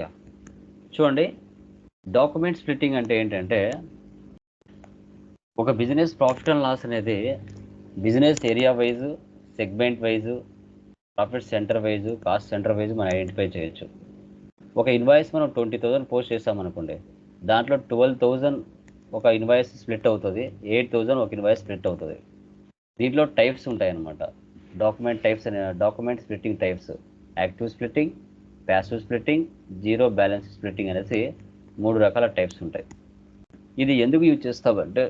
Yeah చూడండి document splitting అంటే ఏంటంటే ఒక బిజినెస్ ప్రాఫిట్ అండ్ లాస్ అనేది business area wise segment wise profit centre wise cost centre wise మనం ఐడెంటిఫై చేయొచ్చు. ఒక ఇన్వాయిస్ మనం ట్వంటీ థౌజండ్ పోస్ట్ చేస్తామనుకోండి దాంట్లో ట్వెల్వ్ థౌజండ్ ఒక ఇన్వాయిస్ స్ప్లిట్ అవుతుంది ఎయిట్ థౌజండ్ ఒక ఇన్వాయిస్ స్ప్లిట్ అవుతుంది. దీంట్లో టైప్స్ ఉంటాయన్నమాట. డాక్యుమెంట్ టైప్స్ అనే document splitting types active splitting passive splitting zero balance splitting అనేసి మూడు రకాల టైప్స్ ఉంటాయి. ఇది ఎందుకు యూజ్ చేస్తామంటే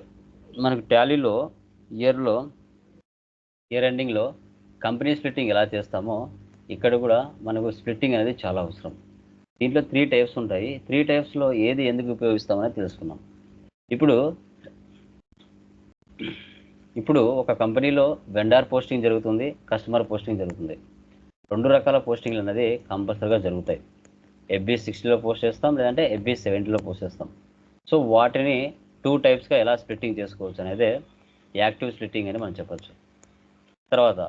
మనకు టాలీలో ఇయర్లో ఇయర్ ఎండింగ్లో కంపెనీ స్ప్లిట్టింగ్ ఎలా చేస్తామో ఇక్కడ కూడా మనకు స్ప్లిట్టింగ్ అనేది చాలా అవసరం. దీంట్లో త్రీ టైప్స్ ఉంటాయి. త్రీ టైప్స్లో ఏది ఎందుకు ఉపయోగిస్తామని తెలుసుకుందాం. ఇప్పుడు ఇప్పుడు ఒక కంపెనీలో వెండార్ పోస్టింగ్ జరుగుతుంది కస్టమర్ పోస్టింగ్ జరుగుతుంది. రెండు రకాల పోస్టింగ్లు అనేది కంపల్సరీగా జరుగుతాయి. ఎఫ్బీ సిక్స్టీలో పోస్ట్ చేస్తాం లేదంటే ఎఫ్బీ సెవెంటీలో పోస్ట్ చేస్తాం. సో వాటిని టూ టైప్స్గా ఎలా స్ప్లిట్టింగ్ చేసుకోవచ్చు అనేది యాక్టివ్ స్ప్లిట్టింగ్ అని మనం చెప్పచ్చు. తర్వాత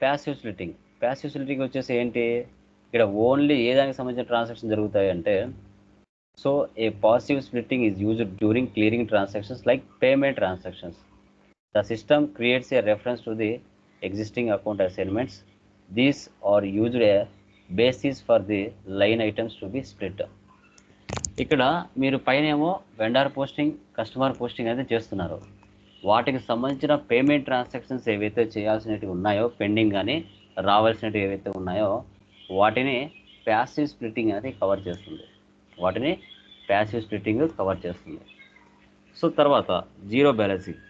ప్యాసివ్ స్ప్లిట్టింగ్ ప్యాసివ్ స్ప్లిట్టింగ్ వచ్చేసి ఏంటి? ఇక్కడ ఓన్లీ ఏ దానికి సంబంధించిన ట్రాన్సాక్షన్ జరుగుతాయి అంటే so a positive splitting is used during clearing transactions like payment transactions the system creates a reference to the existing account assignments these are used a basis for the line items to be split ఇక్కడ మీరు పైన ఏమో vendor posting customer posting అయితే చేస్తున్నారు. వాటికి సంబంధించిన payment transactions ఏవైతే చేయాల్సినవి ఉన్నాయో పెండింగ్ కానీ రావాల్సినవి ఏవైతే ఉన్నాయో వాటిని ప్యాసివ్ స్ప్లిట్టింగ్ అనేది కవర్ చేస్తుంది. వాటిని ప్యాసివ్ స్ప్లిట్టింగ్ కవర్ చేస్తుంది. సో తర్వాత zero balancing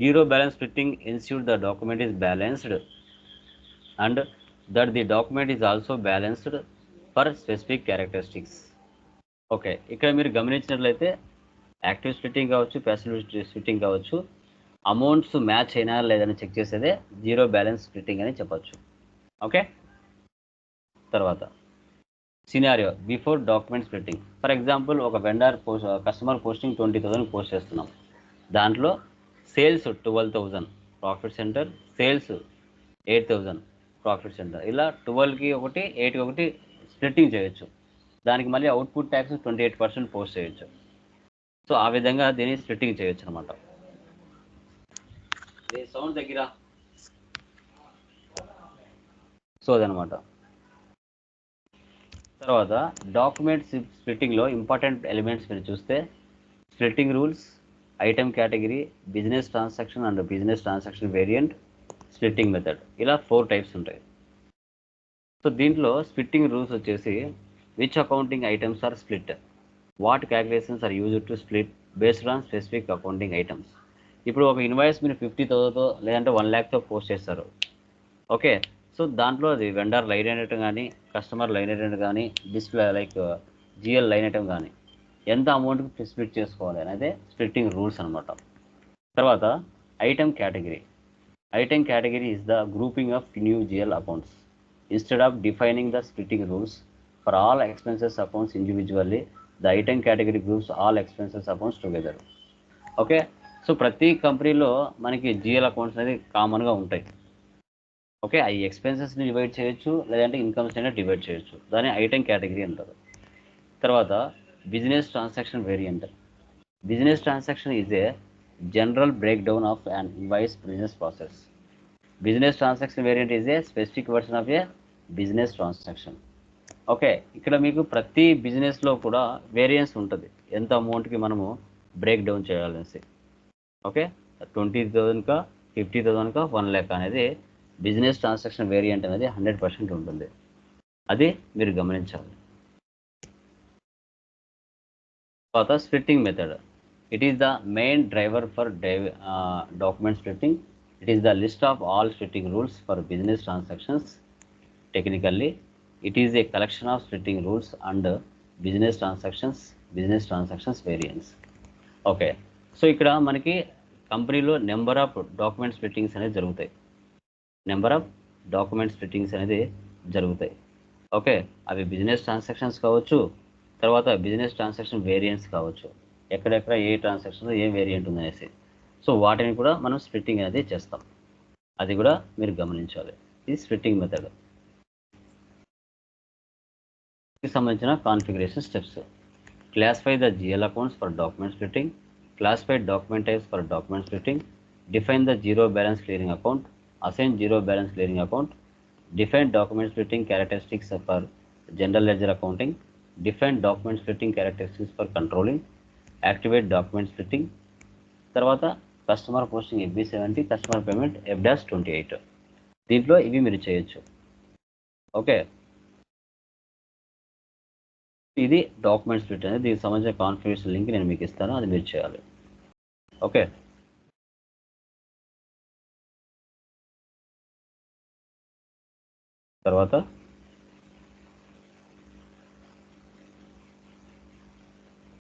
zero balance splitting ensure the document is balanced and that the document is also balanced for specific characteristics okay ఇక్కడ మీరు గమనించినట్లయితే యాక్టివ్ స్ప్లిట్టింగ్ కావచ్చు ప్యాసివ్ స్ప్లిట్టింగ్ కావచ్చు అమౌంట్స్ మ్యాచ్ అయినా లేదని check చేసేదే జీరో బ్యాలెన్స్ స్ప్లిట్టింగ్ అని చెప్పచ్చు. ఓకే తర్వాత scenario before document splitting. For example ఒక vendor post customer posting twenty thousand post చేస్తున్నాం. దాంట్లో sales twelve thousand profit centre sales eight thousand profit centre. ఇలా ట్వెల్వ్కి ఒకటి ఎయిట్కి ఒకటి స్ప్లిట్టింగ్ చేయొచ్చు. దానికి మళ్ళీ output tax twenty eight percent post చేయొచ్చు. సో ఆ విధంగా దీన్ని స్ప్లిట్టింగ్ చేయొచ్చు అనమాట సౌండ్ దగ్గర? సో అదనమాట తర్వాత డాక్యుమెంట్ స్ప్లిట్టింగ్లో ఇంపార్టెంట్ ఎలిమెంట్స్ మీరు చూస్తే splitting rules item category business transaction and business transaction variant splitting method ఇలా ఫోర్ టైప్స్ ఉంటాయి. సో దీంట్లో స్ప్లిట్టింగ్ రూల్స్ వచ్చేసి which accounting items are split what calculations are use to split based on specific accounting items ఇప్పుడు ఒక invoice మీరు fifty థౌసండ్తో లేదంటే one ల్యాక్తో పోస్ట్ చేస్తారు. ఓకే సో దాంట్లో అది వెండర్ లైన్ ఐటమ్ కానీ కస్టమర్ లైన్ ఐటమ్ కానీ display like GL line item కానీ ఎంత అమౌంట్కి స్ప్లిట్ చేసుకోవాలి అనేది స్ప్లిట్టింగ్ రూల్స్ అనమాట తర్వాత item category item category is the grouping of new GL accounts instead of defining the splitting rules for all expenses accounts individually the item category groups all expenses accounts together okay so ప్రతి కంపెనీలో మనకి GL accounts అనేది కామన్గా ఉంటాయి. Okay ఈ ఎక్స్పెన్సెస్ని divide చేయొచ్చు లేదంటే incomes అయినా డివైడ్ చేయొచ్చు. దాన్ని ఐటమ్ కేటగిరీ అంటారు. తర్వాత business transaction variant. Business transaction is a general break down of an invoice business process business transaction variant is a specific version of a business transaction okay ఇక్కడ మీకు ప్రతి బిజినెస్లో కూడా వేరియన్స్ ఉంటుంది. ఎంత అమౌంట్కి మనము బ్రేక్ డౌన్ చేయాలనేసి ఓకే ట్వంటీ థౌజండ్కా ఫిఫ్టీ థౌజండ్కా వన్ ల్యాక్ అనేది బిజినెస్ ట్రాన్సాక్షన్ వేరియంట్ అనేది హండ్రెడ్ పర్సెంట్ ఉంటుంది. అది మీరు గమనించాలి. తర్వాత splitting method it is the main driver for document splitting it is the list of all splitting rules for business transactions technically it is a collection of splitting rules and business transactions business transactions variance okay so ఇక్కడ మనకి కంపెనీలో number of document splittings అనేది జరుగుతాయి. Number of document splittings అనేది జరుగుతాయి. Okay అవి business transactions కావచ్చు తర్వాత బిజినెస్ ట్రాన్సాక్షన్ వేరియంట్స్ కావచ్చు. ఎక్కడెక్కడ ఏ ట్రాన్సాక్షన్ ఏ వేరియంట్ ఉందనేసి. సో వాటిని కూడా మనం స్ప్లిట్టింగ్ అనేది చేస్తాం. అది కూడా మీరు గమనించాలి. ఇది స్ప్లిట్టింగ్ మెథడ్కి సంబంధించిన configuration steps classify the GL accounts for document splitting classify document types for document splitting define the zero balance clearing account assign zero balance clearing account define document splitting characteristics for general ledger accounting define document splitting characteristics for controlling activate document splitting తర్వాత customer posting FB seventy customer payment F dash twenty eight. దీంట్లో ఇవి మీరు చేయొచ్చు. Okay. ఇది document split అనేది దీనికి సంబంధించిన configuration link నేను మీకు ఇస్తాను అది మీరు చేయాలి. ఓకే. తర్వాత